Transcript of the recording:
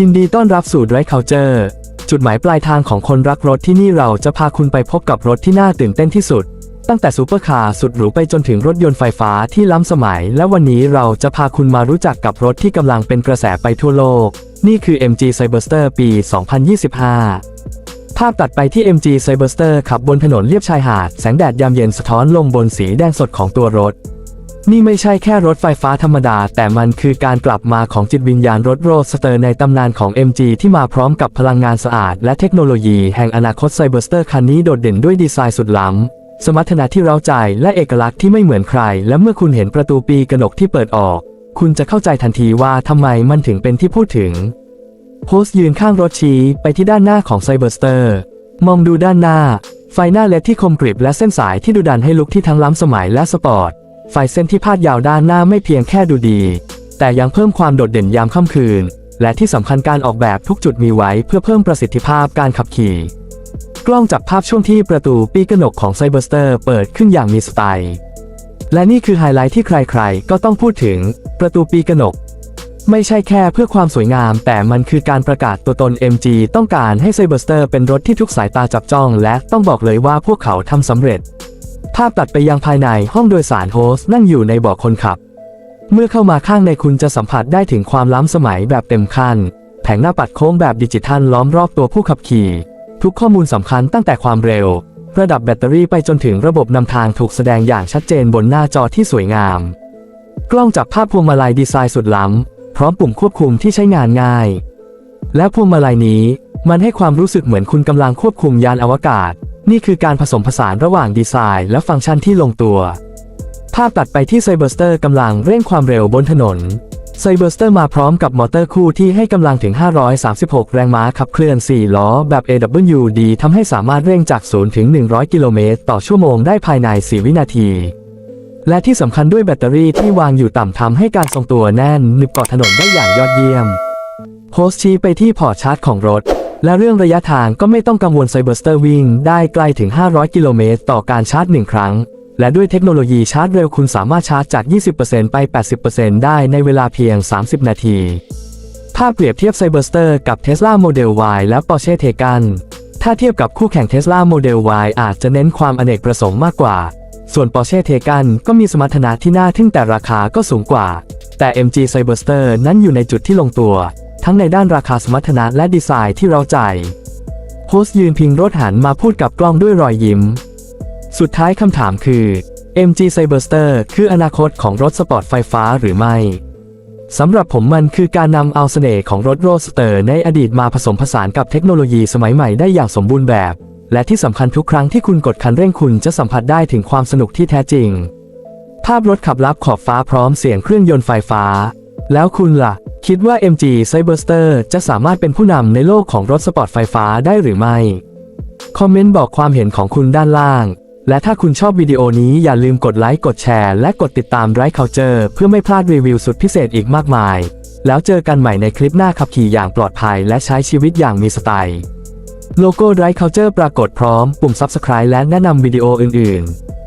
ยินดีต้อนรับสู่ Drive Culture จุดหมายปลายทางของคนรักรถที่นี่เราจะพาคุณไปพบกับรถที่น่าตื่นเต้นที่สุด ตั้งแต่ซูเปอร์คาร์สุดหรูไปจนถึงรถยนต์ไฟฟ้าที่ล้ำสมัย และวันนี้เราจะพาคุณมารู้จักกับรถที่กำลังเป็นกระแสไปทั่วโลก นี่คือ MG Cyberster ปี 2025 ภาพตัดไปที่ MG Cyberster ขับบนถนนเลียบชายหาด แสงแดดยามเย็นสะท้อนลงบนสีแดงสดของตัวรถ นี่ไม่ใช่แค่รถไฟฟ้าธรรมดา แต่มันคือการกลับมาของจิตวิญญาณรถโรสเตอร์ในตำนานของ MG ที่มาพร้อมกับพลังงานสะอาด และเทคโนโลยีแห่งอนาคตไซเบอร์สเตอร์คันนี้โดดเด่นด้วยดีไซน์สุดล้ำ สมรรถนะที่เร้าใจและเอกลักษณ์ที่ไม่เหมือนใคร และเมื่อคุณเห็นประตูปีกหนกที่เปิดออก คุณจะเข้าใจทันทีว่าทำไมมันถึงเป็นที่พูดถึงโฮสยืนข้างรถชี้ไปที่ด้านหน้าของไซเบอร์สเตอร์มองดูด้านหน้า ไฟหน้าเลดที่คมกริบและเส้นสายที่ดูดันให้ลุกที่ทั้งล้ำสมัยและสปอร์ต ไฟเส้นที่พาดยาวด้านหน้าไม่เพียงแค่ดูดี แต่ยังเพิ่มความโดดเด่นยามค่ำคืน และที่สำคัญการออกแบบทุกจุดมีไว้เพื่อเพิ่มประสิทธิภาพการขับขี่ กล้องจับภาพช่วงที่ประตูปีกระหนกของไซเบอร์สเตอร์เปิดขึ้นอย่างมีสไตล์ และนี่คือไฮไลท์ที่ใครๆ ก็ต้องพูดถึงประตูปีกระหนก ไม่ใช่แค่เพื่อความสวยงาม แต่มันคือการประกาศตัวตน MG ต้องการให้ไซเบอร์สเตอร์เป็นรถที่ทุกสายตาจับจ้อง และต้องบอกเลยว่าพวกเขาทำสำเร็จ ภาพตัดไปยังภายในห้องโดยสารโฮสต์นั่งอยู่ในเบาะคนขับ เมื่อเข้ามาข้างในคุณจะสัมผัสได้ถึงความล้ำสมัยแบบเต็มขั้น แผงหน้าปัดโค้งแบบดิจิทัลล้อมรอบตัวผู้ขับขี่ ทุกข้อมูลสำคัญตั้งแต่ความเร็ว ระดับแบตเตอรี่ไปจนถึงระบบนำทางถูกแสดงอย่างชัดเจนบนหน้าจอที่สวยงาม กล้องจับภาพพวงมาลัยดีไซน์สุดล้ำพร้อมปุ่มควบคุมที่ใช้งานง่าย และพวงมาลัยนี้มันให้ความรู้สึกเหมือนคุณกำลังควบคุมยานอวกาศ นี่คือการผสมผสานระหว่างดีไซน์และฟังก์ชันที่ลงตัว ภาพตัดไปที่ไซเบอร์สเตอร์กำลังเร่งความเร็วบนถนนไซเบอร์สเตอร์มาพร้อมกับมอเตอร์คู่ที่ให้กำลังถึง 536 แรงม้าขับเคลื่อน 4 ล้อแบบ AWD ทำให้สามารถเร่งจาก 0 ถึง 100 กิโลเมตรต่อชั่วโมงได้ภายใน 4 วินาที และที่สำคัญด้วยแบตเตอรี่ที่วางอยู่ต่ำทำให้การทรงตัวแน่นหนึบเกาะถนนได้อย่างยอดเยี่ยมโพสชี้ไปที่พอร์ตชาร์จของรถ และเรื่องระยะทางก็ไม่ต้องกังวลไซเบอร์สเตอร์วิ่งได้ไกลถึง 500 กิโลเมตรต่อการชาร์จ 1 ครั้ง และด้วยเทคโนโลยีชาร์จเร็วคุณสามารถชาร์จจาก 20%ไป 80%ได้ในเวลาเพียง 30 นาที ภาพเปรียบเทียบไซเบอร์สเตอร์กับ Tesla Model Y และ Porsche Taycan ถ้าเทียบกับคู่แข่ง Tesla Model Y อาจจะเน้นความอเนกประสงค์มากกว่า ส่วน Porsche Taycan ก็มีสมรรถนะที่น่าทึ่งแต่ราคาก็สูงกว่า แต่ MG Cyberster นั้นอยู่ในจุดที่ลงตัว ทั้งในด้านราคาสมรรถนะและดีไซน์ที่เราใจโฮสยืนพิงรถหันมาพูดกับกล้องด้วยรอยยิ้ม สุดท้ายคำถามคือ MG Cyberster คืออนาคตของรถสปอร์ตไฟฟ้าหรือไม่สำหรับผมมันคือการนำเอาเสน่ห์ของรถโรสเตอร์ในอดีตมาผสมผสานกับเทคโนโลยีสมัยใหม่ได้อย่างสมบูรณ์แบบ และที่สำคัญทุกครั้งที่คุณกดคันเร่งคุณจะสัมผัสได้ถึงความสนุกที่แท้จริง ภาพรถขับลับขอบฟ้าพร้อมเสียงเครื่องยนต์ไฟฟ้า แล้วคุณล่ะ คิดว่า MG Cyberster จะสามารถเป็นผู้นำในโลกของรถสปอร์ตไฟฟ้าได้หรือไม่ คอมเมนต์บอกความเห็นของคุณด้านล่าง และถ้าคุณชอบวิดีโอนี้อย่าลืมกดไลค์กดแชร์และกดติดตาม Right Culture เพื่อไม่พลาดรีวิวสุดพิเศษอีกมากมาย แล้วเจอกันใหม่ในคลิปหน้าขับขี่อย่างปลอดภัยและใช้ชีวิตอย่างมีสไตล์ โลโก้ Right Culture ปรากฏพร้อมปุ่ม Subscribe และแนะนำวิดีโออื่นๆ